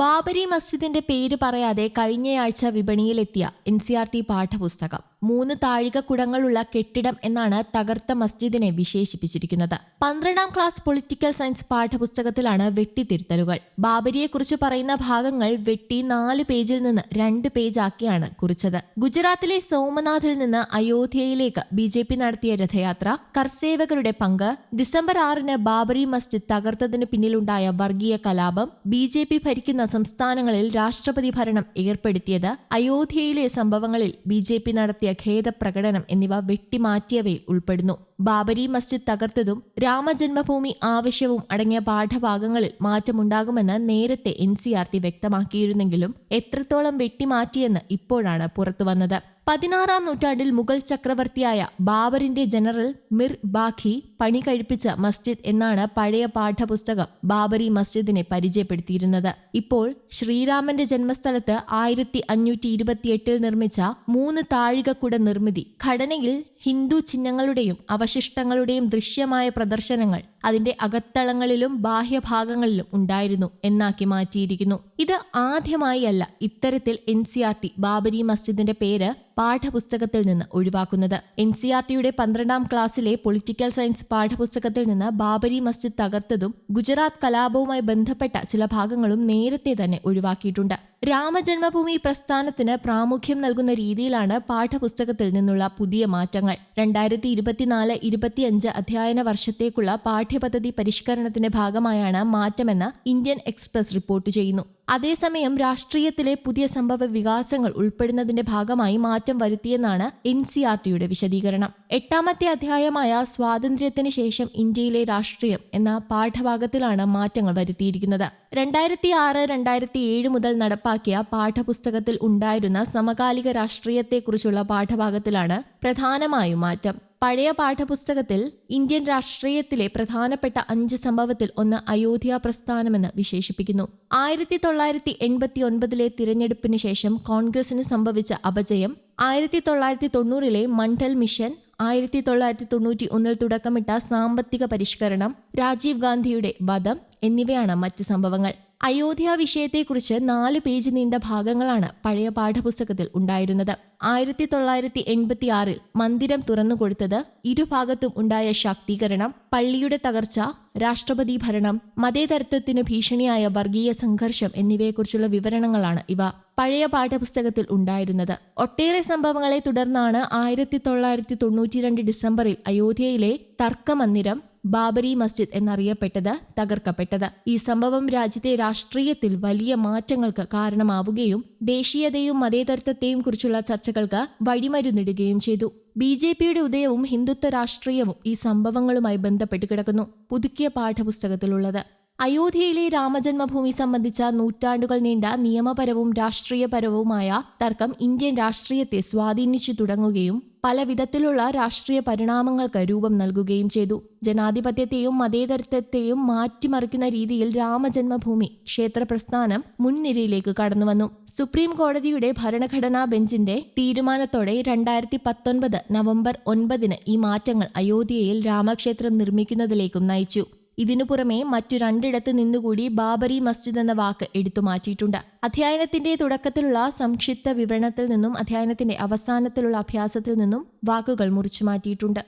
ബാബരി മസ്ജിദിന്റെ പേര് പറയാതെ കഴിഞ്ഞയാഴ്ച വിപണിയിലെത്തിയ എൻ സി ആർ ടി പാഠപുസ്തകം. മൂന്ന് താഴിക കുടങ്ങളുള്ള കെട്ടിടം എന്നാണ് തകർത്ത മസ്ജിദിനെ വിശേഷിപ്പിച്ചിരിക്കുന്നത്. പന്ത്രണ്ടാം ക്ലാസ് പൊളിറ്റിക്കൽ സയൻസ് പാഠപുസ്തകത്തിലാണ് വെട്ടിത്തിരുത്തലുകൾ. ബാബരിയെക്കുറിച്ച് പറയുന്ന ഭാഗങ്ങൾ വെട്ടി നാല് പേജിൽ നിന്ന് രണ്ട് പേജാക്കിയാണ് കുറിച്ചത്. ഗുജറാത്തിലെ സോമനാഥിൽ നിന്ന് അയോധ്യയിലേക്ക് ബി ജെ പി നടത്തിയ രഥയാത്ര കർസേവകരുടെ പങ്ക് ഡിസംബർ ആറിന് ബാബറി മസ്ജിദ് തകർത്തതിന് പിന്നിലുണ്ടായ വർഗീയ കലാപം ബി ജെ പി ഭരിക്കുന്ന സംസ്ഥാനങ്ങളിൽ രാഷ്ട്രപതി ഭരണം ഏർപ്പെടുത്തിയത് അയോധ്യയിലെ സംഭവങ്ങളിൽ ബി ജെ പി നടത്തിയ ഖേദപ്രകടനം എന്നിവ വെട്ടിമാറ്റിയവയിൽ ഉൾപ്പെടുന്നു. ബാബരി മസ്ജിദ് തകർത്തതും രാമജന്മഭൂമി ആവശ്യവും അടങ്ങിയ പാഠഭാഗങ്ങളിൽ മാറ്റമുണ്ടാകുമെന്ന് നേരത്തെ എൻ സി ആർ ടി വ്യക്തമാക്കിയിരുന്നെങ്കിലും എത്രത്തോളം വെട്ടിമാറ്റിയെന്ന് ഇപ്പോഴാണ് പുറത്തുവന്നത്. പതിനാറാം നൂറ്റാണ്ടിൽ മുഗൾ ചക്രവർത്തിയായ ബാബറിന്റെ ജനറൽ മിർ ബാഖി പണി കഴിപ്പിച്ച മസ്ജിദ് എന്നാണ് പഴയ പാഠപുസ്തകം ബാബറി മസ്ജിദിനെ പരിചയപ്പെടുത്തിയിരുന്നത്. ഇപ്പോൾ ശ്രീരാമന്റെ ജന്മസ്ഥലത്ത് ആയിരത്തി അഞ്ഞൂറ്റി ഇരുപത്തിയെട്ടിൽ നിർമ്മിച്ച മൂന്ന് താഴികക്കുട നിർമ്മിതി ഘടനയിൽ ഹിന്ദു ചിഹ്നങ്ങളുടെയും അവശിഷ്ടങ്ങളുടെയും ദൃശ്യമായ പ്രദർശനങ്ങൾ അതിന്റെ അകത്തളങ്ങളിലും ബാഹ്യഭാഗങ്ങളിലും ഉണ്ടായിരുന്നു എന്നാക്കി മാറ്റിയിരിക്കുന്നു. ഇത് ആദ്യമായി അല്ല ഇത്തരത്തിൽ N C R T Babri മസ്ജിദിന്റെ പേര് പാഠപുസ്തകത്തിൽ നിന്ന് ഒഴിവാക്കുന്നത്. എൻ സി ആർ ടിയുടെ പന്ത്രണ്ടാം ക്ലാസ്സിലെ പൊളിറ്റിക്കൽ സയൻസ് പാഠപുസ്തകത്തിൽ നിന്ന് ബാബരി മസ്ജിദ് തകർത്തതും ഗുജറാത്ത് കലാപവുമായി ബന്ധപ്പെട്ട ചില ഭാഗങ്ങളും നേരത്തെ തന്നെ ഒഴിവാക്കിയിട്ടുണ്ട്. രാമജന്മഭൂമി പ്രസ്ഥാനത്തിന് പ്രാമുഖ്യം നൽകുന്ന രീതിയിലാണ് പാഠപുസ്തകത്തിൽ നിന്നുള്ള പുതിയ മാറ്റങ്ങൾ. രണ്ടായിരത്തി ഇരുപത്തിനാല് ഇരുപത്തിയഞ്ച് അധ്യയന വർഷത്തേക്കുള്ള പാഠ്യപദ്ധതി പരിഷ്കരണത്തിന്റെ ഭാഗമായാണ് മാറ്റമെന്ന് ഇന്ത്യൻ എക്സ്പ്രസ് റിപ്പോർട്ട് ചെയ്യുന്നു. അതേസമയം രാഷ്ട്രീയത്തിലെ പുതിയ സംഭവ വികാസങ്ങൾ ഉൾപ്പെടുന്നതിന്റെ ഭാഗമായി മാറ്റം വരുത്തിയെന്നാണ് എൻ സി ആർ ടിയുടെ വിശദീകരണം. എട്ടാമത്തെ അധ്യായമായ സ്വാതന്ത്ര്യത്തിന് ശേഷം ഇന്ത്യയിലെ രാഷ്ട്രീയം എന്ന പാഠഭാഗത്തിലാണ് മാറ്റങ്ങൾ വരുത്തിയിരിക്കുന്നത്. രണ്ടായിരത്തി ആറ് രണ്ടായിരത്തി ഏഴ് മുതൽ നടപ്പാക്കിയ പാഠപുസ്തകത്തിൽ ഉണ്ടായിരുന്ന സമകാലിക രാഷ്ട്രീയത്തെക്കുറിച്ചുള്ള പാഠഭാഗത്തിലാണ് പ്രധാനമായും മാറ്റം. പഴയ പാഠപുസ്തകത്തിൽ ഇന്ത്യൻ രാഷ്ട്രീയത്തിലെ പ്രധാനപ്പെട്ട അഞ്ച് സംഭവത്തിൽ ഒന്ന് അയോധ്യ പ്രസ്ഥാനമെന്ന് വിശേഷിപ്പിക്കുന്നു. ആയിരത്തി തൊള്ളായിരത്തി എൺപത്തി ഒൻപതിലെ തിരഞ്ഞെടുപ്പിന് ശേഷം കോൺഗ്രസിന് സംഭവിച്ച അപജയം ആയിരത്തി തൊള്ളായിരത്തി തൊണ്ണൂറിലെ മണ്ഡൽ മിഷൻ ആയിരത്തി തൊള്ളായിരത്തി തൊണ്ണൂറ്റി ഒന്നിൽ തുടക്കമിട്ട സാമ്പത്തിക പരിഷ്കരണം രാജീവ് ഗാന്ധിയുടെ വധം എന്നിവയാണ് മറ്റ് സംഭവങ്ങൾ. അയോധ്യ വിഷയത്തെക്കുറിച്ച് നാല് പേജ് നീണ്ട ഭാഗങ്ങളാണ് പഴയ പാഠപുസ്തകത്തിൽ ഉണ്ടായിരുന്നത്. ആയിരത്തി തൊള്ളായിരത്തി എൺപത്തി ആറിൽ മന്ദിരം തുറന്നുകൊടുത്തത് ഇരുഭാഗത്തും ഉണ്ടായ ശാക്തീകരണം പള്ളിയുടെ തകർച്ച രാഷ്ട്രപതി ഭരണം മതേതരത്വത്തിന് ഭീഷണിയായ വർഗീയ സംഘർഷം എന്നിവയെക്കുറിച്ചുള്ള വിവരണങ്ങളാണ് ഇവ പഴയ പാഠപുസ്തകത്തിൽ ഉണ്ടായിരുന്നത്. ഒട്ടേറെ സംഭവങ്ങളെ തുടർന്നാണ് ആയിരത്തി തൊള്ളായിരത്തി തൊണ്ണൂറ്റിരണ്ട് ഡിസംബറിൽ അയോധ്യയിലെ തർക്കമന്ദിരം ബാബരി മസ്ജിദ് എന്നറിയപ്പെട്ടത് തകർക്കപ്പെട്ടത്. ഈ സംഭവം രാജ്യത്തെ രാഷ്ട്രീയത്തിൽ വലിയ മാറ്റങ്ങൾക്ക് കാരണമാവുകയും ദേശീയതയും മതേതരത്വത്തെയും കുറിച്ചുള്ള ചർച്ചകൾക്ക് വഴിമരുന്നിടുകയും ചെയ്തു. ബി ജെ പിയുടെ ഉദയവും ഹിന്ദുത്വ രാഷ്ട്രീയവും ഈ സംഭവങ്ങളുമായി ബന്ധപ്പെട്ട് കിടക്കുന്നു. പുതുക്കിയ പാഠപുസ്തകത്തിലുള്ളത്. അയോധ്യയിലെ രാമജന്മഭൂമി സംബന്ധിച്ച നൂറ്റാണ്ടുകൾ നീണ്ട നിയമപരവും രാഷ്ട്രീയപരവുമായ തർക്കം ഇന്ത്യൻ രാഷ്ട്രീയത്തെ സ്വാധീനിച്ചു തുടങ്ങുകയും പല വിധത്തിലുള്ള രാഷ്ട്രീയ പരിണാമങ്ങൾക്ക് രൂപം നൽകുകയും ചെയ്തു. ജനാധിപത്യത്തെയും മതേതരത്വത്തെയും മാറ്റിമറിക്കുന്ന രീതിയിൽ രാമജന്മഭൂമി ക്ഷേത്ര പ്രസ്ഥാനം മുൻനിരയിലേക്ക് കടന്നുവന്നു. സുപ്രീം കോടതിയുടെ ഭരണഘടനാ ബെഞ്ചിന്റെ തീരുമാനത്തോടെ രണ്ടായിരത്തി പത്തൊൻപത് നവംബർ ഒൻപതിന് ഈ മാറ്റങ്ങൾ അയോധ്യയിൽ രാമക്ഷേത്രം നിർമ്മിക്കുന്നതിലേക്കും നയിച്ചു. ഇതിനു പുറമെ മറ്റു രണ്ടിടത്ത് നിന്നുകൂടി ബാബറി മസ്ജിദ് എന്ന വാക്ക് എടുത്തു മാറ്റിയിട്ടുണ്ട്. അധ്യയനത്തിന്റെ തുടക്കത്തിലുള്ള സംക്ഷിപ്ത വിവരണത്തിൽ നിന്നും അധ്യയനത്തിന്റെ അവസാനത്തിലുള്ള അഭ്യാസത്തിൽ നിന്നും വാക്കുകൾ മുറിച്ചു മാറ്റിയിട്ടുണ്ട്.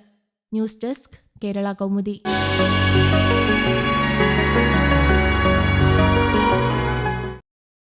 News desk Kerala Kaumudi.